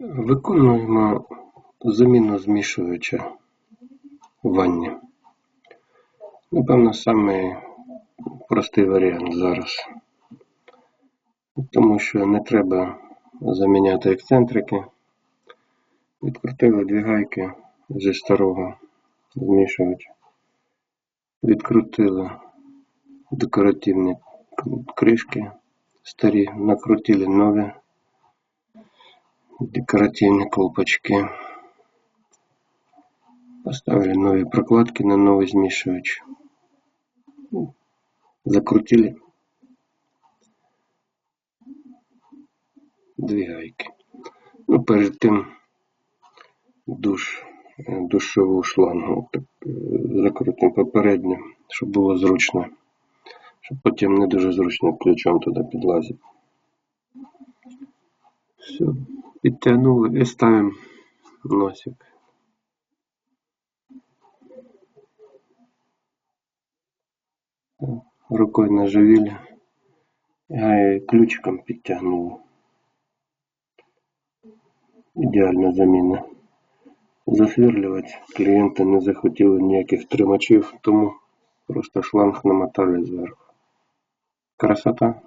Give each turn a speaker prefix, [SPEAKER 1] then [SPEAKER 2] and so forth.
[SPEAKER 1] Виконуємо заміну змішувача в ванні. Напевно, самий простий варіант зараз. Тому що не треба заміняти ексцентрики. Відкрутили дві гайки зі старого змішувача. Відкрутили декоративні кришки старі, накрутили нові декоративные колпачки. Поставили новые прокладки на новый змішувач. Закрутили дві гайки. Ну, перед тим душ, душову шлангу так, закрутимо попередньо, щоб було зручно, щоб потім не дуже зручно ключом туди підлазити. Все, підтягнули і ставимо носик. Рукою наживили, а ключиком підтягнули. Ідеальна заміна. Засверлювати клієнти не захотіли ніяких тримачів, тому просто шланг намотали зверху. Красота.